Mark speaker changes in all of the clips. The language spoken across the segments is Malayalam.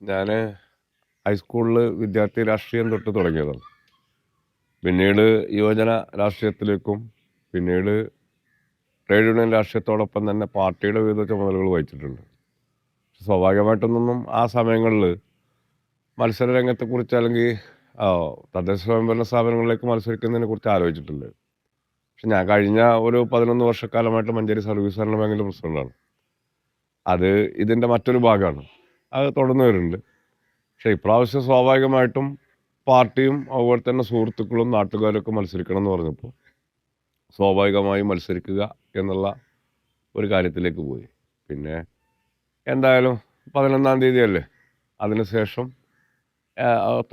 Speaker 1: ഞാൻ ഹൈസ്കൂളിൽ വിദ്യാർത്ഥി രാഷ്ട്രീയം തൊട്ട് തുടങ്ങിയതാണ്. പിന്നീട് യുവജന രാഷ്ട്രീയത്തിലേക്കും പിന്നീട് ട്രേഡ് യൂണിയൻ രാഷ്ട്രീയത്തോടൊപ്പം തന്നെ പാർട്ടിയുടെ വിവിധ ചുമതലകൾ വഹിച്ചിട്ടുണ്ട്. സ്വാഭാവികമായിട്ടൊന്നും ആ സമയങ്ങളിൽ മത്സര രംഗത്തെക്കുറിച്ച് അല്ലെങ്കിൽ തദ്ദേശ സ്വയംഭരണ സ്ഥാപനങ്ങളിലേക്ക് മത്സരിക്കുന്നതിനെ കുറിച്ച് ആലോചിച്ചിട്ടില്ല. പക്ഷെ ഞാൻ കഴിഞ്ഞ ഒരു പതിനൊന്ന് വർഷക്കാലമായിട്ട് മഞ്ചേരി സർവീസ് ഭരണ ബാങ്കിന്റെ പ്രസിഡന്റാണ് അത് ഇതിന്റെ മറ്റൊരു ഭാഗമാണ്. അത് തുടർന്ന് വരുന്നുണ്ട് പക്ഷേ ഇപ്രാവശ്യം സ്വാഭാവികമായിട്ടും പാർട്ടിയും അതുപോലെ തന്നെ സുഹൃത്തുക്കളും നാട്ടുകാരൊക്കെ മത്സരിക്കണം എന്ന് പറഞ്ഞപ്പോൾ സ്വാഭാവികമായി മത്സരിക്കുക എന്നുള്ള ഒരു കാര്യത്തിലേക്ക് പോയി. പിന്നെ എന്തായാലും പതിനൊന്നാം തീയതി അല്ലേ അതിനുശേഷം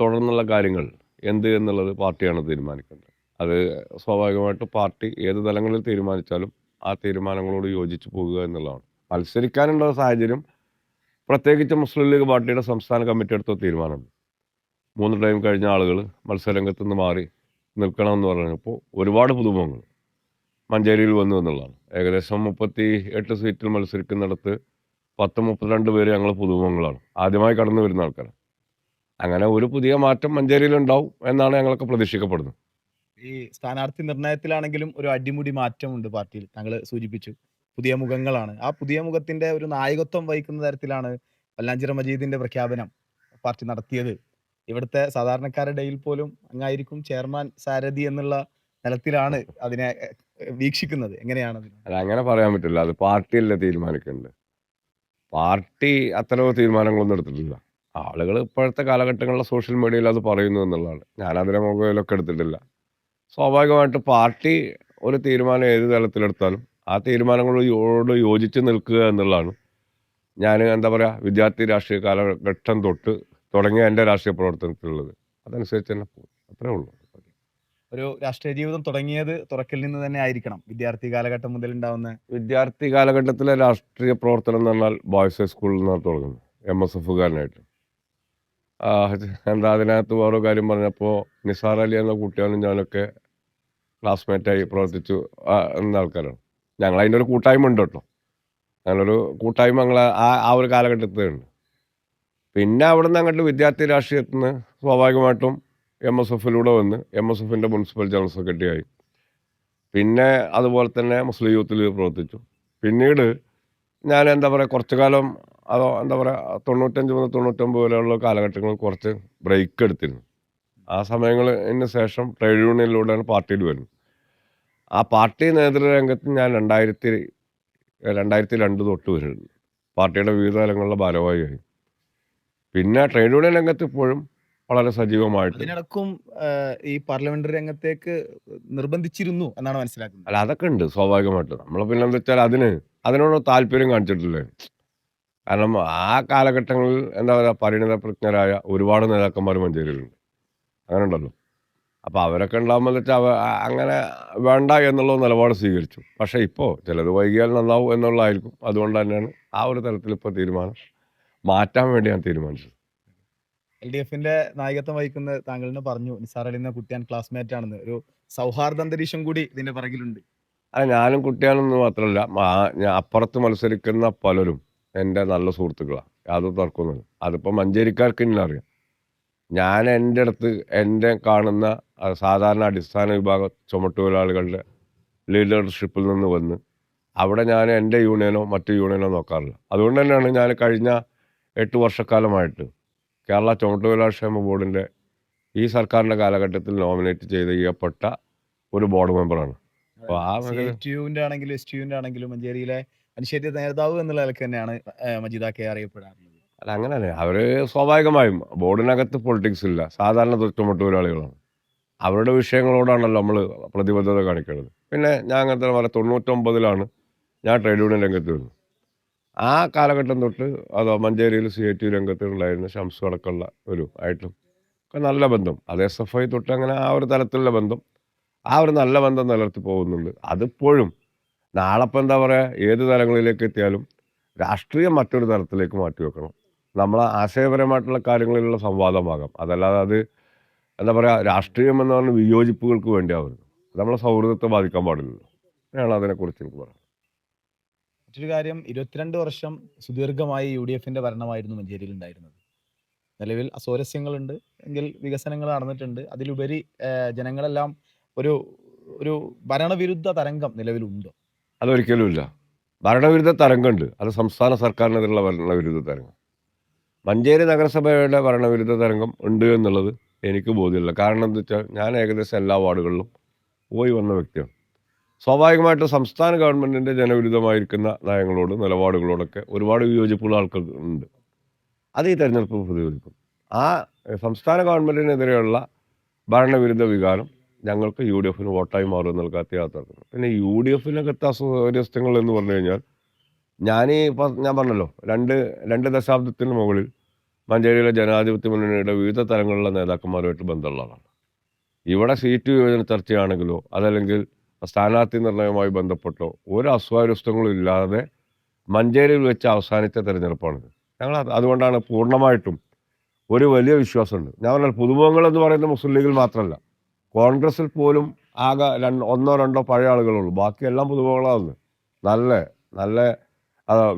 Speaker 1: തുടർന്നുള്ള കാര്യങ്ങൾ എന്ത് എന്നുള്ളത് പാർട്ടിയാണ് തീരുമാനിക്കേണ്ടത്. അത് സ്വാഭാവികമായിട്ട് പാർട്ടി ഏത് തലങ്ങളിൽ തീരുമാനിച്ചാലും ആ തീരുമാനങ്ങളോട് യോജിച്ച് പോകുക എന്നുള്ളതാണ്. മത്സരിക്കാനുള്ള സാഹചര്യം പ്രത്യേകിച്ച് മുസ്ലിം ലീഗ് പാർട്ടിയുടെ സംസ്ഥാന കമ്മിറ്റി എടുത്ത തീരുമാനമുണ്ട് മൂന്ന് ടൈം കഴിഞ്ഞ ആളുകൾ മത്സരരംഗത്ത് നിന്ന് മാറി നിൽക്കണമെന്ന് പറഞ്ഞപ്പോൾ ഒരുപാട് പുതുമുഖങ്ങൾ മഞ്ചേരിയിൽ വന്നു എന്നുള്ളതാണ്. ഏകദേശം മുപ്പത്തി എട്ട് സീറ്റിൽ മത്സരിക്കുന്നിടത്ത് പത്ത് മുപ്പത്തിരണ്ട് പേര് ഞങ്ങൾ പുതുമുഖങ്ങളാണ്. ആദ്യമായി കടന്നു വരുന്ന ആൾക്കാർ അങ്ങനെ ഒരു പുതിയ മാറ്റം മഞ്ചേരിയിൽ ഉണ്ടാവും എന്നാണ് ഞങ്ങളൊക്കെ പ്രതീക്ഷിക്കപ്പെടുന്നത്.
Speaker 2: ഈ സ്ഥാനാർത്ഥി നിർണയത്തിലാണെങ്കിലും ഒരു അടിമുടി മാറ്റമുണ്ട് പാർട്ടിയിൽ താങ്കൾ സൂചിപ്പിച്ചു. പുതിയ മുഖങ്ങളാണ്. ആ പുതിയ മുഖത്തിന്റെ ഒരു നായകത്വം വഹിക്കുന്ന തരത്തിലാണ് വല്ലാഞ്ചിറ മജീദിന്റെ പ്രഖ്യാപനം പാർട്ടി നടത്തിയത്. ഇവിടുത്തെ സാധാരണക്കാരുടെ ഇടയിൽ പോലും അങ്ങായിരിക്കും ചെയർമാൻ സാരഥി എന്നുള്ള തലത്തിലാണ് അതിനെ വീക്ഷിക്കുന്നത്. എങ്ങനെയാണ് അതിന്?
Speaker 1: അല്ല അങ്ങനെ പറയാൻ പറ്റില്ല. അത് പാർട്ടിയല്ലേ തീരുമാനിക്കേണ്ടത്? പാർട്ടി അത്തരം തീരുമാനങ്ങളൊന്നും എടുത്തിട്ടില്ല. ആളുകൾ ഇപ്പോഴത്തെ കാലഘട്ടങ്ങളിലെ സോഷ്യൽ മീഡിയയിൽ അത് പറയുന്നു എന്നുള്ളതാണ്. ഞാനതിനെ മൊബൈലൊക്കെ എടുത്തിട്ടില്ല. സ്വാഭാവികമായിട്ട് പാർട്ടി ഒരു തീരുമാനം ഏത് തലത്തിലെടുത്താലും ആ തീരുമാനങ്ങളോട് യോജിച്ച് നിൽക്കുക എന്നുള്ളതാണ്. ഞാൻ എന്താ പറയുക വിദ്യാർത്ഥി രാഷ്ട്രീയ കാലഘട്ടം തൊട്ട് തുടങ്ങിയ എന്റെ രാഷ്ട്രീയ പ്രവർത്തനത്തിലുള്ളത്. അതനുസരിച്ച് തന്നെ പോകും. അത്രേ ഉള്ളൂ.
Speaker 2: ഒരു രാഷ്ട്രീയ ജീവിതം തുടങ്ങിയത് തുറക്കിൽ നിന്ന് തന്നെ ആയിരിക്കണം. വിദ്യാർത്ഥി കാലഘട്ടം മുതൽ ഉണ്ടാവുന്ന
Speaker 1: വിദ്യാർത്ഥി കാലഘട്ടത്തിലെ രാഷ്ട്രീയ പ്രവർത്തനം എന്ന് പറഞ്ഞാൽ ബോയ്സ് ഹൈസ്കൂളിൽ നിന്നാണ് തുടങ്ങുന്നത്. എം എസ് എഫുകാരനായിട്ട്. എന്താ അതിനകത്ത് ഓരോ കാര്യം പറഞ്ഞപ്പോൾ നിസാർ അലി എന്ന കുട്ടികളും ഞാനൊക്കെ ക്ലാസ്മേറ്റായി പ്രവർത്തിച്ചു എന്ന ആൾക്കാരാണ്. ഞങ്ങൾ അതിന്റെ ഒരു കൂട്ടായ്മ ഉണ്ട് കേട്ടോ. അങ്ങനൊരു കൂട്ടായ്മ ഞങ്ങൾ ആ ആ ഒരു കാലഘട്ടത്തിൽ ഉണ്ട് പിന്നെ അവിടെ നിന്ന് അങ്ങോട്ട് വിദ്യാർത്ഥി രാഷ്ട്രീയത്തിൽ നിന്ന് സ്വാഭാവികമായിട്ടും എം എസ് എഫിലൂടെ വന്ന് എം എസ് എഫിന്റെ മുനിസിപ്പൽ ജനറൽ സെക്രട്ടറി ആയി. പിന്നെ അതുപോലെ തന്നെ മുസ്ലിം യൂത്തിൽ പ്രവർത്തിച്ചു. പിന്നീട് ഞാൻ എന്താ പറയുക കുറച്ചു കാലം അതോ എന്താ പറയുക തൊണ്ണൂറ്റഞ്ച് മുതൽ തൊണ്ണൂറ്റൊമ്പത് വരെയുള്ള കാലഘട്ടങ്ങളിൽ കുറച്ച് ബ്രേക്ക് എടുത്തിരുന്നു. ആ സമയങ്ങളിന് ശേഷം ട്രേഡ് യൂണിയനിലൂടെയാണ് പാർട്ടിയിൽ വരുന്നത്. ആ പാർട്ടി നേതൃരംഗത്ത് ഞാൻ രണ്ടായിരത്തി രണ്ടായിരത്തി രണ്ട് തൊട്ട് വരുന്നുണ്ട് പാർട്ടിയുടെ വിവിധ തലങ്ങളിലെ ഭാരവാഹിയായി. പിന്നെ ട്രേഡ് യൂണിയൻ രംഗത്ത് ഇപ്പോഴും വളരെ സജീവമായിട്ട്.
Speaker 2: അതിനിടക്കും ഈ പാർലമെന്ററി രംഗത്തേക്ക് നിർബന്ധിച്ചിരുന്നു എന്നാണ് മനസ്സിലാക്കുന്നത്.
Speaker 1: അല്ല അതൊക്കെ ഉണ്ട് സ്വാഭാവികമായിട്ട്. നമ്മൾ പിന്നെ എന്താ വെച്ചാൽ അതിന് അതിനോട് താല്പര്യം കാണിച്ചിട്ടില്ലേ? കാരണം ആ കാലഘട്ടങ്ങളിൽ എന്താ പറയുക പരിണിത പ്രജ്ഞരായ ഒരുപാട് നേതാക്കന്മാർ മഞ്ചേരിയിലുണ്ട്. അങ്ങനെ ഉണ്ടല്ലോ അപ്പോൾ അവരൊക്കെ ഉണ്ടാകുമ്പോൾ വെച്ചാൽ അവ അങ്ങനെ വേണ്ട എന്നുള്ള നിലപാട് സ്വീകരിച്ചു. പക്ഷേ ഇപ്പോൾ ചിലത് വൈകിയാൽ നന്നാവും എന്നുള്ളതായിരിക്കും. അതുകൊണ്ട് തന്നെയാണ് ആ ഒരു തരത്തിൽ ഇപ്പോൾ തീരുമാനം മാറ്റാൻ വേണ്ടി ഞാൻ തീരുമാനിച്ചത്.
Speaker 2: എൽ ഡി എഫിന്റെ നായകത്വം വഹിക്കുന്ന താങ്കളിനെ പറഞ്ഞു നിസാർ അലി എന്ന കുട്ടിയാൻ ക്ലാസ്മേറ്റ് ആണെന്ന്. ഒരു സൗഹാർദ്ദ അന്തരീക്ഷം കൂടി ഇതിന്റെ പിറകിലുണ്ട്.
Speaker 1: അല്ല ഞാനും കുട്ടിയാണെന്ന് മാത്രമല്ല ഞാൻ അപ്പുറത്ത് മത്സരിക്കുന്ന പലരും എന്റെ നല്ല സുഹൃത്തുക്കളാണ് യാതൊരു തർക്കമൊന്നുമില്ല അതിപ്പോൾ മഞ്ചേരിക്കാർക്ക് ഇല്ല അറിയാം. ഞാൻ എന്റെ അടുത്ത് എന്റെ കാണുന്ന സാധാരണ അടിസ്ഥാന വിഭാഗ ചുമട്ടുതൊഴിലാളികളുടെ ലീഡർഷിപ്പിൽ നിന്ന് വന്ന് അവിടെ ഞാൻ എന്റെ യൂണിയനോ മറ്റു യൂണിയനോ നോക്കാറില്ല. അതുകൊണ്ട് തന്നെയാണ് ഞാൻ കഴിഞ്ഞ എട്ട് വർഷക്കാലമായിട്ട് കേരള ചുമട്ടുതൊഴിലാളി ക്ഷേമ ബോർഡിന്റെ ഈ സർക്കാരിന്റെ കാലഘട്ടത്തിൽ നോമിനേറ്റ് ചെയ്ത് ചെയ്യപ്പെട്ട ഒരു ബോർഡ് മെമ്പറാണ് അപ്പോൾ ആ
Speaker 2: ടിയുവിന്റെ ആണെങ്കിലും ആണെങ്കിലും മഞ്ചേരിയിലെ അനുശേദ്യ നേതാവ് എന്നുള്ള നിലയ്ക്ക് തന്നെയാണ് മജീദ കെ അറിയപ്പെടാറുള്ളത്.
Speaker 1: അല്ല അങ്ങനെയല്ലേ അവർ സ്വാഭാവികമായും ബോർഡിനകത്ത് പൊളിറ്റിക്സ് ഇല്ല. സാധാരണ ചുമട്ടുതൊഴിലാളികളാണ് അവരുടെ വിഷയങ്ങളോടാണല്ലോ നമ്മൾ പ്രതിബദ്ധത കാണിക്കേണ്ടത്. പിന്നെ ഞാൻ അങ്ങനത്തെ പറയാം തൊണ്ണൂറ്റൊമ്പതിലാണ് ഞാൻ ട്രേഡ് യൂണിയൻ രംഗത്ത് വരുന്നത്. ആ കാലഘട്ടം തൊട്ട് അതോ മഞ്ചേരിയിൽ സി ഐ ടി രംഗത്ത് ഉണ്ടായിരുന്ന ഷംസു അടക്കമുള്ള ഒരു ആയിട്ടും ഒക്കെ നല്ല ബന്ധം. അത് എസ് എഫ് ഐ തൊട്ട് അങ്ങനെ ആ ഒരു തലത്തിലുള്ള ബന്ധം. ആ ഒരു നല്ല ബന്ധം നിലർത്തി പോകുന്നുണ്ട്. അതിപ്പോഴും നാളെ ഇപ്പം എന്താ പറയുക ഏത് തലങ്ങളിലേക്ക് എത്തിയാലും രാഷ്ട്രീയം മറ്റൊരു തലത്തിലേക്ക് മാറ്റി വെക്കണം നമ്മൾ ആശയപരമായിട്ടുള്ള കാര്യങ്ങളിലുള്ള സംവാദമാകാം. അതല്ലാതെ അത് എന്താ പറയുക രാഷ്ട്രീയം എന്ന് പറഞ്ഞ വിയോജിപ്പുകൾക്ക് വേണ്ടിയാവരുത്. നമ്മളെ സൗഹൃദത്തെ ബാധിക്കാൻ പാടില്ലല്ലോ. അങ്ങനെയാണ് അതിനെക്കുറിച്ച് എനിക്ക് പറയാം
Speaker 2: മറ്റൊരു കാര്യം ഇരുപത്തിരണ്ട് വർഷം സുദീർഘമായി യു ഡി എഫിന്റെ ഭരണമായിരുന്നു മഞ്ചേരിയിൽ ഉണ്ടായിരുന്നത്. നിലവിൽ അസ്വാരസ്യങ്ങളുണ്ട് എങ്കിൽ വികസനങ്ങൾ നടന്നിട്ടുണ്ട്. അതിലുപരി ജനങ്ങളെല്ലാം ഒരു ഒരു ഭരണവിരുദ്ധ തരംഗം നിലവിലുണ്ടോ?
Speaker 1: അതൊരിക്കലും ഇല്ല ഭരണവിരുദ്ധ തരംഗമുണ്ട്. അത് സംസ്ഥാന സർക്കാരിനെതിരെയുള്ള ഭരണവിരുദ്ധ തരംഗം. മഞ്ചേരി നഗരസഭയുടെ ഭരണവിരുദ്ധ തരംഗം ഉണ്ട് എന്നുള്ളത് എനിക്ക് ബോധ്യമില്ല. കാരണം എന്താ വെച്ചാൽ ഞാൻ ഏകദേശം എല്ലാ വാർഡുകളിലും പോയി വന്ന വ്യക്തിയാണ്. സ്വാഭാവികമായിട്ടും സംസ്ഥാന ഗവൺമെന്റിന്റെ ജനവിരുദ്ധമായിരിക്കുന്ന നയങ്ങളോട് നിലപാടുകളോടൊക്കെ ഒരുപാട് വിയോജിപ്പുള്ള ആൾക്കാർ ഉണ്ട്. അത് ഈ തെരഞ്ഞെടുപ്പ് പ്രതിഫലിക്കും. ആ സംസ്ഥാന ഗവൺമെന്റിനെതിരെയുള്ള ഭരണവിരുദ്ധ വികാരം ഞങ്ങൾക്ക് യു ഡി എഫിന് വോട്ടായി മാറുമെന്നുള്ള കത്തിയാത്ത പിന്നെ യു ഡി എഫിനകത്ത് അസൗകര്യസ്ഥങ്ങൾ എന്ന് പറഞ്ഞു കഴിഞ്ഞാൽ ഞാൻ ഞാൻ പറഞ്ഞല്ലോ രണ്ട് രണ്ട് ദശാബ്ദത്തിന് മുകളിൽ മഞ്ചേരിയിലെ ജനാധിപത്യ മുന്നണിയുടെ വിവിധ തലങ്ങളിലുള്ള നേതാക്കന്മാരുമായിട്ട് ബന്ധമുള്ള ആളാണ് ഇവിടെ സീറ്റ് വിഭജന ചർച്ചയാണെങ്കിലോ അതല്ലെങ്കിൽ സ്ഥാനാർത്ഥി നിർണയവുമായി ബന്ധപ്പെട്ടോ ഒരു അസ്വാരസ്യങ്ങളും ഇല്ലാതെ മഞ്ചേരിയിൽ വെച്ച് അവസാനിച്ച തെരഞ്ഞെടുപ്പാണിത് ഞങ്ങൾ അതുകൊണ്ടാണ് പൂർണമായിട്ടും ഒരു വലിയ വിശ്വാസമുണ്ട്. ഞാൻ പറഞ്ഞാൽ പുതുമുഖങ്ങൾ എന്ന് പറയുന്നത് മുസ്ലിം ലീഗിൽ മാത്രമല്ല. കോൺഗ്രസിൽ പോലും ആകെ രണ്ട് ഒന്നോ രണ്ടോ പഴയ ആളുകളുള്ളൂ ബാക്കിയെല്ലാം പുതുമുഖങ്ങളാണ്. നല്ല നല്ല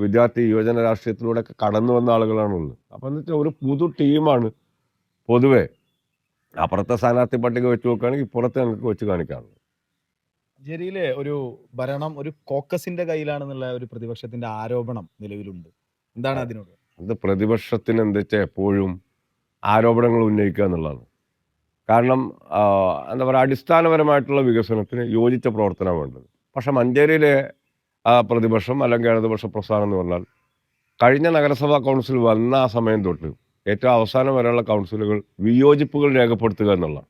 Speaker 1: വിദ്യാർത്ഥി യുവജന രാഷ്ട്രീയത്തിലൂടെ ഒക്കെ കടന്നു വന്ന ആളുകളാണുള്ളത്. അപ്പം എന്ന് വെച്ചാൽ ഒരു പുതു ടീമാണ് പൊതുവെ. അപ്പുറത്തെ സ്ഥാനാർത്ഥി പട്ടിക വെച്ച് നോക്കുകയാണെങ്കിൽ ഇപ്പുറത്തെ ഞങ്ങൾക്ക് വെച്ച് കാണിക്കാറുണ്ട്
Speaker 2: ജെരിയിലെ ഒരു ഭരണം ഒരു കോക്കസിന്റെ കയ്യിലാണെന്നുള്ള ഒരു പ്രതിപക്ഷത്തിന്റെ ആരോപണം നിലവിലുണ്ട്. എന്താണ് അതിനോട്?
Speaker 1: അത് പ്രതിപക്ഷത്തിന് എന്താ വെച്ചാൽ എപ്പോഴും ആരോപണങ്ങൾ ഉന്നയിക്കുക എന്നുള്ളതാണ്. കാരണം എന്താ പറയുക അടിസ്ഥാനപരമായിട്ടുള്ള വികസനത്തിന് യോജിച്ച പ്രവർത്തനമാണ് വേണ്ടത്. പക്ഷെ മഞ്ചേരിയിലെ ആ, പ്രതിപക്ഷം അല്ലെങ്കിൽ ഇടതുപക്ഷ പ്രസ്ഥാനം എന്ന് പറഞ്ഞാൽ കഴിഞ്ഞ നഗരസഭാ കൗൺസിൽ വന്ന ആ സമയം തൊട്ട് ഏറ്റവും അവസാനം വരെയുള്ള കൗൺസിലുകൾ വിയോജിപ്പുകൾ രേഖപ്പെടുത്തുക എന്നുള്ളതാണ്.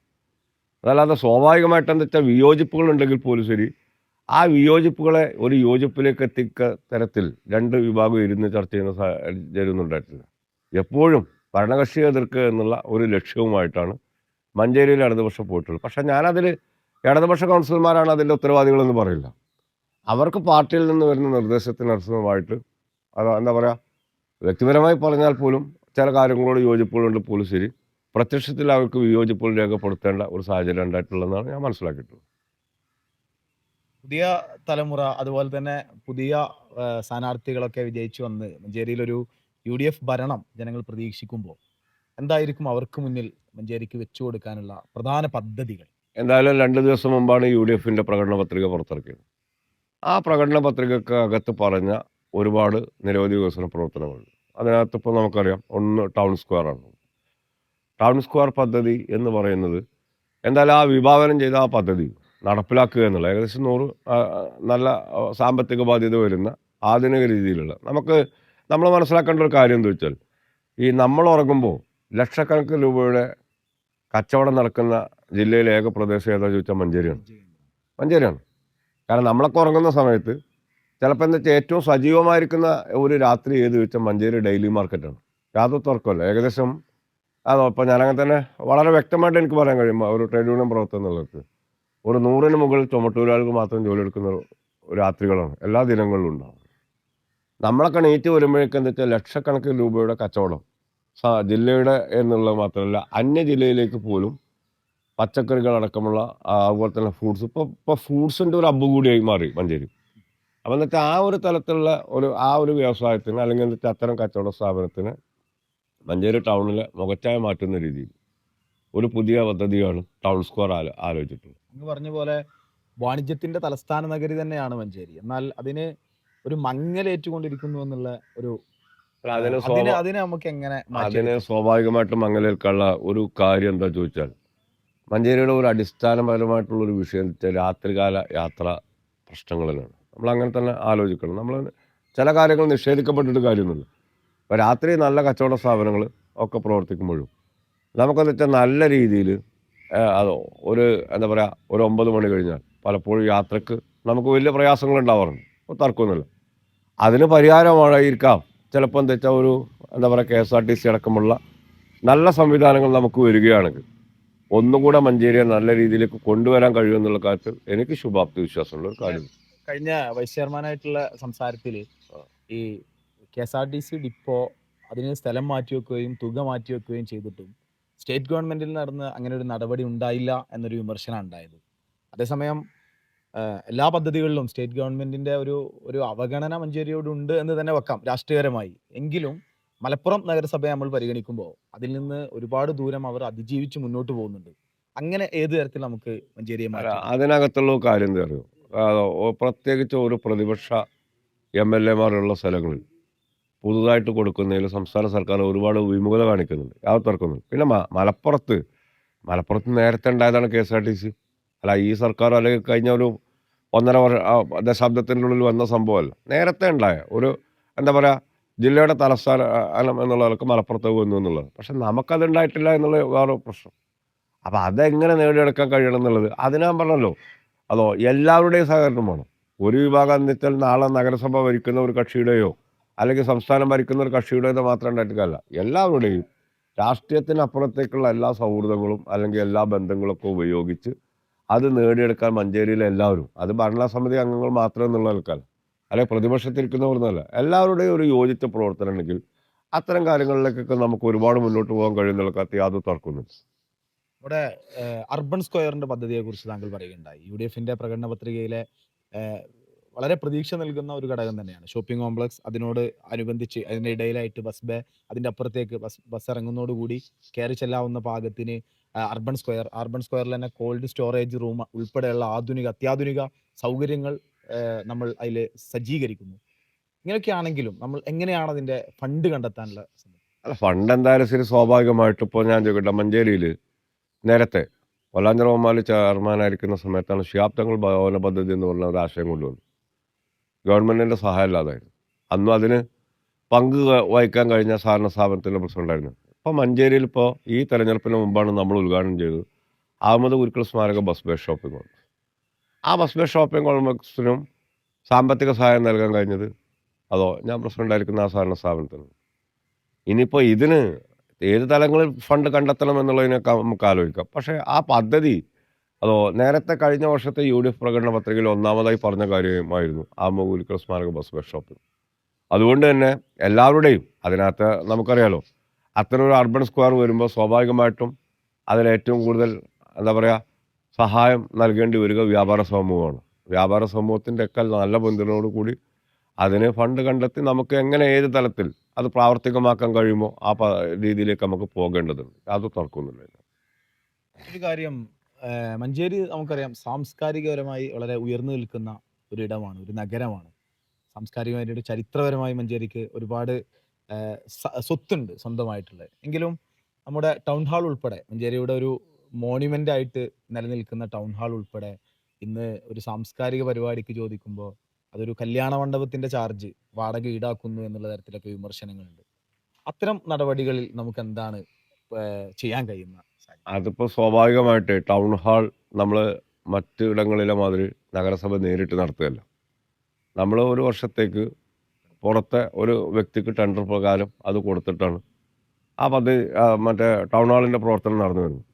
Speaker 1: അതല്ലാതെ സ്വാഭാവികമായിട്ട് എന്താ വെച്ചാൽ വിയോജിപ്പുകൾ ഉണ്ടെങ്കിൽ പോലും ശരി ആ വിയോജിപ്പുകളെ ഒരു യോജിപ്പിലേക്ക് എത്തിക്ക തരത്തിൽ രണ്ട് വിഭാഗം ഇരുന്ന് ചർച്ച ചെയ്യുന്ന സാഹചര്യം എപ്പോഴും ഭരണകക്ഷിയെ എതിർക്കുക എന്നുള്ള ഒരു ലക്ഷ്യവുമായിട്ടാണ് മഞ്ചേരിയിൽ ഇടതുപക്ഷം പോയിട്ടുള്ളത്. പക്ഷേ ഞാനതിൽ ഇടതുപക്ഷ കൗൺസിലർമാരാണ് അതിന്റെ ഉത്തരവാദികളെന്ന് പറയില്ല. അവർക്ക് പാർട്ടിയിൽ നിന്ന് വരുന്ന നിർദ്ദേശത്തിനനുസൃതമായിട്ട് അത് എന്താ പറയുക വ്യക്തിപരമായി പറഞ്ഞാൽ പോലും ചില കാര്യങ്ങളോട് യോജിപ്പുകളുണ്ട് പോലും ശരി. പ്രത്യക്ഷത്തിൽ അവർക്ക് വിയോജിപ്പുകൾ രേഖപ്പെടുത്തേണ്ട ഒരു സാഹചര്യം ഉണ്ടായിട്ടുള്ളതെന്നാണ് ഞാൻ മനസ്സിലാക്കിയിട്ടുള്ളത്.
Speaker 2: പുതിയ തലമുറ അതുപോലെ തന്നെ പുതിയ സ്ഥാനാർത്ഥികളൊക്കെ വിജയിച്ചു വന്ന് മഞ്ചേരിയിലൊരു യു ഡി എഫ് ഭരണം ജനങ്ങൾ പ്രതീക്ഷിക്കുമ്പോൾ എന്തായിരിക്കും അവർക്ക് മുന്നിൽ മഞ്ചേരിക്ക് വെച്ചു കൊടുക്കാനുള്ള പ്രധാന പദ്ധതികൾ?
Speaker 1: എന്തായാലും രണ്ട് ദിവസം മുമ്പാണ് യു ഡി എഫിന്റെ പ്രകടന പത്രിക പുറത്തിറക്കിയത്. ആ പ്രകടന പത്രികക്ക് അകത്ത് പറഞ്ഞ ഒരുപാട് നിരവധി വികസന പ്രവർത്തനങ്ങളുണ്ട്. അതിനകത്ത് ഇപ്പോൾ നമുക്കറിയാം ഒന്ന് ടൗൺ സ്ക്വയറാണ്. ടൗൺ സ്ക്വയർ പദ്ധതി എന്ന് പറയുന്നത് എന്തായാലും ആ വിഭാവനം ചെയ്ത ആ പദ്ധതി നടപ്പിലാക്കുക എന്നുള്ള ഏകദേശം നൂറ് നല്ല സാമ്പത്തിക ബാധ്യത വരുന്ന ആധുനിക രീതിയിലുള്ള നമുക്ക് നമ്മൾ മനസ്സിലാക്കേണ്ട ഒരു കാര്യം എന്താ വെച്ചാൽ ഈ നമ്മൾ ഉറങ്ങുമ്പോൾ ലക്ഷക്കണക്കിന് രൂപയുടെ കച്ചവടം നടക്കുന്ന ജില്ലയിലെ ഏക പ്രദേശം ഏതാ ചോദിച്ചാൽ മഞ്ചേരിയാണ്. മഞ്ചേരിയാണ്. കാരണം നമ്മളൊക്കെ ഉറങ്ങുന്ന സമയത്ത് ചിലപ്പോൾ എന്താ വെച്ചാൽ ഏറ്റവും സജീവമായിരിക്കുന്ന ഒരു രാത്രി ഏത് ചോദിച്ചാൽ മഞ്ചേരി ഡെയിലി മാർക്കറ്റാണ്. യാതൊരു തുറക്കുമല്ലോ ഏകദേശം അതോ ഇപ്പോൾ ഞാനങ്ങനെ തന്നെ വളരെ വ്യക്തമായിട്ട് എനിക്ക് പറയാൻ കഴിയും. ഒരു ട്രേഡ് യൂണിയൻ പ്രവർത്തനം എന്നുള്ളത്. ഒരു നൂറിന് മുകളിൽ ചുമട്ടൂരാൾക്ക് മാത്രം ജോലി എടുക്കുന്ന രാത്രികളാണ്. എല്ലാ ദിനങ്ങളിലും ഉണ്ടാവും. നമ്മളൊക്കെ നീറ്റ് വരുമ്പോഴേക്കും എന്താ വെച്ചാൽ ലക്ഷക്കണക്കിന് രൂപയുടെ കച്ചവടം. ജില്ലയുടെ എന്നുള്ളത് മാത്രമല്ല അന്യ ജില്ലയിലേക്ക് പോലും പച്ചക്കറികൾ അടക്കമുള്ള അതുപോലെ തന്നെ ഫ്രൂട്ട്സ് ഇപ്പോൾ ഇപ്പോൾ ഫ്രൂട്ട്സിന്റെ ഒരു അബ്ബ് കൂടിയായി മാറി മഞ്ചേരി. അപ്പം എന്നിട്ട് ആ ഒരു തലത്തിലുള്ള ഒരു ആ ഒരു വ്യവസായത്തിന് അല്ലെങ്കിൽ എന്നിട്ട് അത്തരം കച്ചവട സ്ഥാപനത്തിന് മഞ്ചേരി ടൗണിലെ മുഖച്ചായ മാറ്റുന്ന രീതിയിൽ ഒരു പുതിയ പദ്ധതിയാണ് ടൗൺ സ്ക്വയർ ആലോ ആലോചിച്ചിട്ടുള്ളത്.
Speaker 2: അങ്ങ് പറഞ്ഞ പോലെ വാണിജ്യത്തിന്റെ തലസ്ഥാന നഗരി തന്നെയാണ് മഞ്ചേരി. എന്നാൽ അതിന് ഒരു മങ്ങലേറ്റുകൊണ്ടിരിക്കുന്നു എന്നുള്ള ഒരു
Speaker 1: അതിന്
Speaker 2: അതിന് നമുക്ക് എങ്ങനെ
Speaker 1: അതിന് സ്വാഭാവികമായിട്ടും മങ്ങലേൽക്കുള്ള ഒരു കാര്യം എന്താ ചോദിച്ചാൽ മഞ്ചേരിയുടെ ഒരു അടിസ്ഥാനപരമായിട്ടുള്ളൊരു വിഷയം എന്ന് വെച്ചാൽ രാത്രികാല യാത്ര പ്രശ്നങ്ങളിലാണ്. നമ്മൾ അങ്ങനെ തന്നെ ആലോചിക്കണം. നമ്മൾ ചില കാര്യങ്ങൾ നിഷേധിക്കപ്പെട്ടിട്ട് കാര്യമൊന്നുമില്ല. ഇപ്പോൾ രാത്രി നല്ല കച്ചവട സ്ഥാപനങ്ങൾ ഒക്കെ പ്രവർത്തിക്കുമ്പോഴും നമുക്കെന്ന് വെച്ചാൽ നല്ല രീതിയിൽ അത് ഒരു എന്താ പറയുക ഒരു ഒമ്പത് മണി കഴിഞ്ഞാൽ പലപ്പോഴും യാത്രയ്ക്ക് നമുക്ക് വലിയ ഇപ്പോൾ തർക്കമൊന്നുമില്ല. അതിന് പരിഹാരമായിരിക്കാം. ചിലപ്പോൾ എന്താ വെച്ചാൽ ഒരു എന്താ പറയുക K S R T C അടക്കമുള്ള നല്ല സംവിധാനങ്ങൾ നമുക്ക് വരികയാണെങ്കിൽ ഒന്നുകൂടെ മഞ്ചേരിയെ നല്ല രീതിയിലേക്ക് കൊണ്ടുവരാൻ കഴിയുമെന്നുള്ള കാര്യത്തിൽ എനിക്ക് ശുഭാപ്തി വിശ്വാസമുള്ള ഒരു കാര്യം.
Speaker 2: കഴിഞ്ഞ വൈസ് ചെയർമാനായിട്ടുള്ള സംസാരത്തിൽ ഈ K S R T C depot അതിന് സ്ഥലം മാറ്റി വെക്കുകയും തുക മാറ്റി വെക്കുകയും ചെയ്തിട്ടും സ്റ്റേറ്റ് ഗവൺമെന്റിൽ നടന്ന് അങ്ങനെ ഒരു നടപടി ഉണ്ടായില്ല എന്നൊരു വിമർശനം ഉണ്ടായത്. അതേസമയം എല്ലാ പദ്ധതികളിലും സ്റ്റേറ്റ് ഗവൺമെന്റിന്റെ ഒരു ഒരു അവഗണന മഞ്ചേരിയോടുണ്ട് എന്ന് തന്നെ വെക്കാം രാഷ്ട്രീയപരമായി. എങ്കിലും മലപ്പുറം നഗരസഭയെ നമ്മൾ പരിഗണിക്കുമ്പോൾ അതിൽ നിന്ന് ഒരുപാട് ദൂരം അവർ അതിജീവിച്ച് മുന്നോട്ട് പോകുന്നുണ്ട്. അങ്ങനെ ഏത് തരത്തിൽ നമുക്ക് മഞ്ചേരിയെ
Speaker 1: അതിനകത്തുള്ള കാര്യം അറിയോ? പ്രത്യേകിച്ച് ഒരു പ്രതിപക്ഷ എം എൽ എമാരുള്ള സ്ഥലങ്ങളിൽ പുതുതായിട്ട് കൊടുക്കുന്നതിൽ സംസ്ഥാന സർക്കാർ ഒരുപാട് വിമുഖത കാണിക്കുന്നുണ്ട്. യാതൊരു തർക്കമൊന്നും പിന്നെ മലപ്പുറത്ത് മലപ്പുറത്ത് നേരത്തെ ഉണ്ടായതാണ് K S R T C. അല്ല ഈ സർക്കാർ അല്ലെങ്കിൽ കഴിഞ്ഞ ഒരു ഒന്നര വർഷ ദശാബ്ദത്തിനുള്ളിൽ ഉള്ളിൽ വന്ന സംഭവമല്ല. നേരത്തെ ഉണ്ടായ ഒരു എന്താ പറയുക ജില്ലയുടെ തലസ്ഥാനം എന്നുള്ള നിലയ്ക്ക് മലപ്പുറത്ത് വന്നു എന്നുള്ളത്. പക്ഷെ നമുക്കതുണ്ടായിട്ടില്ല എന്നുള്ള വേറെ പ്രശ്നം. അപ്പം അതെങ്ങനെ നേടിയെടുക്കാൻ കഴിയണം എന്നുള്ളത്. അതിനാൻ ഞാൻ പറഞ്ഞല്ലോ. അതോ എല്ലാവരുടെയും സഹകരണം വേണം. ഒരു വിഭാഗം എന്ന് വെച്ചാൽ നാളെ നഗരസഭ ഭരിക്കുന്ന ഒരു കക്ഷിയുടെയോ അല്ലെങ്കിൽ സംസ്ഥാനം ഭരിക്കുന്ന ഒരു കക്ഷിയുടേതോ മാത്രം ഉണ്ടായിട്ടില്ല. എല്ലാവരുടെയും രാഷ്ട്രീയത്തിനപ്പുറത്തേക്കുള്ള എല്ലാ സൗഹൃദങ്ങളും അല്ലെങ്കിൽ എല്ലാ ബന്ധങ്ങളൊക്കെ ഉപയോഗിച്ച് അത് നേടിയെടുക്കാൻ മഞ്ചേരിയിലെ എല്ലാവരും അത് ഭരണസമിതി അംഗങ്ങൾ മാത്രം എന്നുള്ള ആൾക്കാർ പ്രതിപക്ഷത്തിരിക്കുന്നവർ എന്നല്ല. എല്ലാവരുടെയും ഒരു യോജിച്ച പ്രവർത്തനം ഉണ്ടെങ്കിൽ അത്തരം കാര്യങ്ങളിലേക്കൊക്കെ നമുക്ക് ഒരുപാട് മുന്നോട്ട് പോകാൻ കഴിയും എന്നുള്ള യാതൊരു
Speaker 2: തർക്കമൊന്നും ഇവിടെ അർബൻ സ്ക്വയറിന്റെ പദ്ധതിയെ കുറിച്ച് താങ്കൾ പറയുകയുണ്ടായി. യു ഡി എഫിന്റെ പ്രകടന പത്രികയിലെ വളരെ പ്രതീക്ഷ നൽകുന്ന ഒരു ഘടകം തന്നെയാണ്. ഷോപ്പിംഗ് കോംപ്ലക്സ് അതിനോട് അനുബന്ധിച്ച് അതിന്റെ ഇടയിലായിട്ട് ബസ് ബേ അതിന്റെ അപ്പുറത്തേക്ക് ബസ് ബസ് ഇറങ്ങുന്നതോടുകൂടി കയറി ചെല്ലാവുന്ന പാകത്തിന് അർബൻ സ്ക്വയർ. അർബൻ സ്ക്വയറിൽ തന്നെ കോൾഡ് സ്റ്റോറേജ് റൂം ഉൾപ്പെടെയുള്ള ആധുനിക അത്യാധുനിക സൗകര്യങ്ങൾ നമ്മൾ അതിൽ സജ്ജീകരിക്കുന്നു. ഇങ്ങനെയൊക്കെ ആണെങ്കിലും നമ്മൾ എങ്ങനെയാണ് അതിന്റെ ഫണ്ട് കണ്ടെത്താനുള്ള
Speaker 1: അല്ല ഫണ്ട് എന്തായാലും ശരി സ്വാഭാവികമായിട്ട് ഇപ്പോൾ ഞാൻ ചോദിക്കട്ടെ മഞ്ചേരിയിൽ നേരത്തെ വല്ലാഞ്ചിറ ഒമാലി ചെയർമാനായിരിക്കുന്ന സമയത്താണ് ശിയാബ്ദങ്ങൾ ഭവന പദ്ധതി എന്ന് പറഞ്ഞ ഒരു ആശയം കൊണ്ടുവന്നു ഗവൺമെന്റിന്റെ സഹായം ഇല്ലാതായിരുന്നു. അന്നും അതിന് പങ്ക് വഹിക്കാൻ കഴിഞ്ഞ സഹകരണ സ്ഥാപനത്തിന്റെ പ്രസിഡന്റായിരുന്നു ഇപ്പോൾ മഞ്ചേരിയിൽ ഇപ്പോൾ ഈ തെരഞ്ഞെടുപ്പിന് മുമ്പാണ് നമ്മൾ ഉദ്ഘാടനം ചെയ്തത്. അഹമ്മദ് ഗുരുക്കൾ സ്മാരക ബസ് ബേ ഷോപ്പിംഗ് ആ ബേ ഷോപ്പിംഗ് കോംപ്ലക്സിനും സാമ്പത്തിക സഹായം നൽകാൻ കഴിഞ്ഞത് അതോ ഞാൻ പ്രസിഡന്റായിരിക്കുന്ന ആ സാധാരണ സ്ഥാപനത്തിന്? ഇനിയിപ്പോൾ ഇതിന് ഏത് തലങ്ങളിൽ ഫണ്ട് കണ്ടെത്തണം എന്നുള്ളതിനൊക്കെ നമുക്ക് ആലോചിക്കാം. പക്ഷേ ആ പദ്ധതി അതോ നേരത്തെ കഴിഞ്ഞ വർഷത്തെ യു ഡി എഫ് പ്രകടന പത്രികയിൽ ഒന്നാമതായി പറഞ്ഞ കാര്യമായിരുന്നു ആ മൗലിക സ്മാരക ബസ് ഷോപ്പിംഗ് അതുകൊണ്ട് തന്നെ എല്ലാവരുടെയും അതിനകത്ത് നമുക്കറിയാലോ അത്തരം ഒരു അർബൻ സ്ക്വയർ വരുമ്പോൾ സ്വാഭാവികമായിട്ടും അതിലേറ്റവും കൂടുതൽ എന്താ പറയുക സഹായം നൽകേണ്ടി വരിക വ്യാപാര സമൂഹമാണ്. വ്യാപാര സമൂഹത്തിന്റെ ഒക്കെ നല്ല പിന്തുണയോട് കൂടി അതിന് ഫണ്ട് കണ്ടെത്തി നമുക്ക് എങ്ങനെ ഏത് തലത്തിൽ അത് പ്രാവർത്തികമാക്കാൻ കഴിയുമോ ആ രീതിയിലേക്ക് നമുക്ക് പോകേണ്ടതുണ്ട്. അത് തർക്കമൊന്നുമില്ല.
Speaker 2: ഒരു കാര്യം മഞ്ചേരി നമുക്കറിയാം സാംസ്കാരികപരമായി വളരെ ഉയർന്നു നിൽക്കുന്ന ഒരു ഇടമാണ് ഒരു നഗരമാണ്. സാംസ്കാരികമായിട്ട് ചരിത്രപരമായി മഞ്ചേരിക്ക് ഒരുപാട് സ്വത്തുണ്ട് സ്വന്തമായിട്ടുള്ളത്. എങ്കിലും നമ്മുടെ ടൗൺ ഹാൾ ഉൾപ്പെടെ മഞ്ചേരിയുടെ ഒരു മോണ്യുമെന്റ് ആയിട്ട് നിലനിൽക്കുന്ന ടൗൺ ഹാൾ ഉൾപ്പെടെ ഇന്ന് ഒരു സാംസ്കാരിക പരിപാടിക്ക് ചോദിക്കുമ്പോൾ അതൊരു കല്യാണ മണ്ഡപത്തിന്റെ ചാർജ് വാടക ഈടാക്കുന്നു എന്നുള്ള തരത്തിലൊക്കെ വിമർശനങ്ങളുണ്ട്. അത്തരം നടപടികളിൽ നമുക്ക് എന്താണ് ചെയ്യാൻ കഴിയുന്ന
Speaker 1: അതിപ്പോ സ്വാഭാവികമായിട്ട് ടൗൺ ഹാൾ നമ്മൾ മറ്റു ഇടങ്ങളിലെ മാതിരി നഗരസഭ നേരിട്ട് നടത്തുകയല്ല. നമ്മൾ ഒരു വർഷത്തേക്ക് പുറത്തെ ഒരു വ്യക്തിക്ക് ടെൻഡർ പ്രകാരം അത് കൊടുത്തിട്ടാണ് ആ പദ്ധതി മറ്റേ ടൗൺ ഹാളിന്റെ പ്രവർത്തനം നടന്നു വരുന്നത്.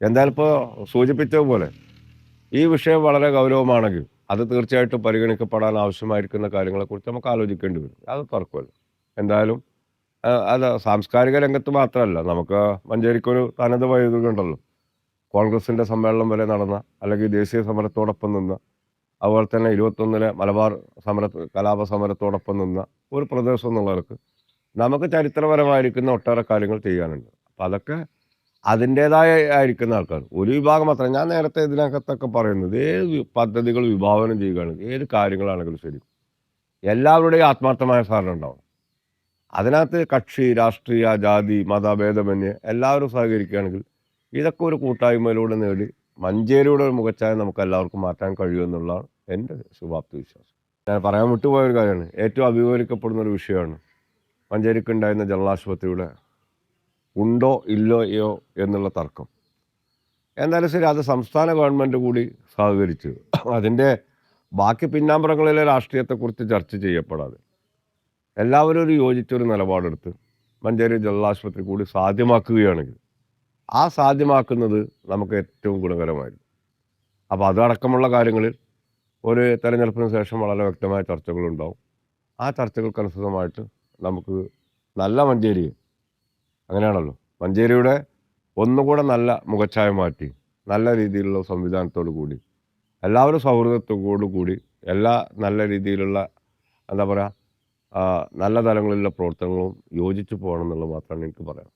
Speaker 1: എന്തായാലും ഇപ്പോൾ സൂചിപ്പിച്ചതുപോലെ ഈ വിഷയം വളരെ ഗൗരവമാണെങ്കിൽ അത് തീർച്ചയായിട്ടും പരിഗണിക്കപ്പെടാൻ ആവശ്യമായിരിക്കുന്ന കാര്യങ്ങളെക്കുറിച്ച് നമുക്ക് ആലോചിക്കേണ്ടി വരും. അത് തർക്കമല്ല. എന്തായാലും അത് സാംസ്കാരിക രംഗത്ത് മാത്രമല്ല നമുക്ക് മഞ്ചേരിക്കൊരു തനത് വൈദ്യുതി ഉണ്ടല്ലോ. കോൺഗ്രസിന്റെ സമ്മേളനം വരെ നടന്ന അല്ലെങ്കിൽ ദേശീയ സമരത്തോടൊപ്പം നിന്ന് അതുപോലെ തന്നെ ഇരുപത്തൊന്നിലെ മലബാർ സമര കലാപ സമരത്തോടൊപ്പം നിന്ന ഒരു പ്രദേശം എന്നുള്ളവർക്ക് നമുക്ക് ചരിത്രപരമായിരിക്കുന്ന ഒട്ടേറെ കാര്യങ്ങൾ ചെയ്യാനുണ്ട്. അപ്പം അതൊക്കെ അതിന്റേതായ ആയിരിക്കുന്ന ആൾക്കാർ. ഒരു വിഭാഗം മാത്രം. ഞാൻ നേരത്തെ ഇതിനകത്തൊക്കെ പറയുന്നത് ഏത് പദ്ധതികൾ വിഭാവനം ചെയ്യുകയാണെങ്കിൽ ഏത് കാര്യങ്ങളാണെങ്കിലും ശരി. എല്ലാവരുടെയും ആത്മാർത്ഥമായ സാധനം ഉണ്ടാവും അതിനകത്ത് കക്ഷി രാഷ്ട്രീയ ജാതി മതഭേദമന്യേ എല്ലാവരും സഹകരിക്കുകയാണെങ്കിൽ ഇതൊക്കെ ഒരു കൂട്ടായ്മയിലൂടെ നേടി മഞ്ചേരിയുടെ ഒരു മുഖച്ചായ നമുക്ക് എല്ലാവർക്കും മാറ്റാൻ കഴിയുമെന്നുള്ളതാണ് എന്റെ ശുഭാപ്തി വിശ്വാസം. ഞാൻ പറയാൻ വിട്ടുപോയ ഒരു കാര്യമാണ്. ഏറ്റവും അഭിമുഖീകരിക്കപ്പെടുന്ന ഒരു വിഷയമാണ് മഞ്ചേരിക്കുണ്ടായിരുന്ന ജനറൽ ജനലാശുപത്രിയുടെ ഉണ്ടോ ഇല്ലയോ എന്നുള്ള തർക്കം. എന്തായാലും ശരി അത് സംസ്ഥാന ഗവൺമെന്റ് കൂടി സഹകരിച്ചു. അതിന്റെ ബാക്കി പിന്നാമ്പറങ്ങളിലെ രാഷ്ട്രീയത്തെക്കുറിച്ച് ചർച്ച ചെയ്യപ്പെടാതെ എല്ലാവരും ഒരു യോജിച്ചൊരു നിലപാടെടുത്ത് മഞ്ചേരി ജനലാശുപത്രി കൂടി സാധ്യമാക്കുകയാണെങ്കിൽ ആ സാധ്യമാക്കുന്നത് നമുക്ക് ഏറ്റവും ഗുണകരമായിരുന്നു അപ്പോൾ അതടക്കമുള്ള കാര്യങ്ങളിൽ ഒരു തെരഞ്ഞെടുപ്പിന് ശേഷം വളരെ വ്യക്തമായ ചർച്ചകളുണ്ടാവും. ആ ചർച്ചകൾക്കനുസൃതമായിട്ട് നമുക്ക് നല്ല മഞ്ചേരിയെ അങ്ങനെയാണല്ലോ. മഞ്ചേരിയുടെ ഒന്നുകൂടെ നല്ല മുഖച്ഛായ മാറ്റി നല്ല രീതിയിലുള്ള സംവിധാനത്തോടു കൂടി എല്ലാവരും സൗഹൃദത്തോടു കൂടി എല്ലാ നല്ല രീതിയിലുള്ള എന്താ പറയുക നല്ല തലങ്ങളിലുള്ള പ്രവർത്തനങ്ങളും യോജിച്ച് പോകണം എന്നുള്ളത് മാത്രമാണ് എനിക്ക് പറയാം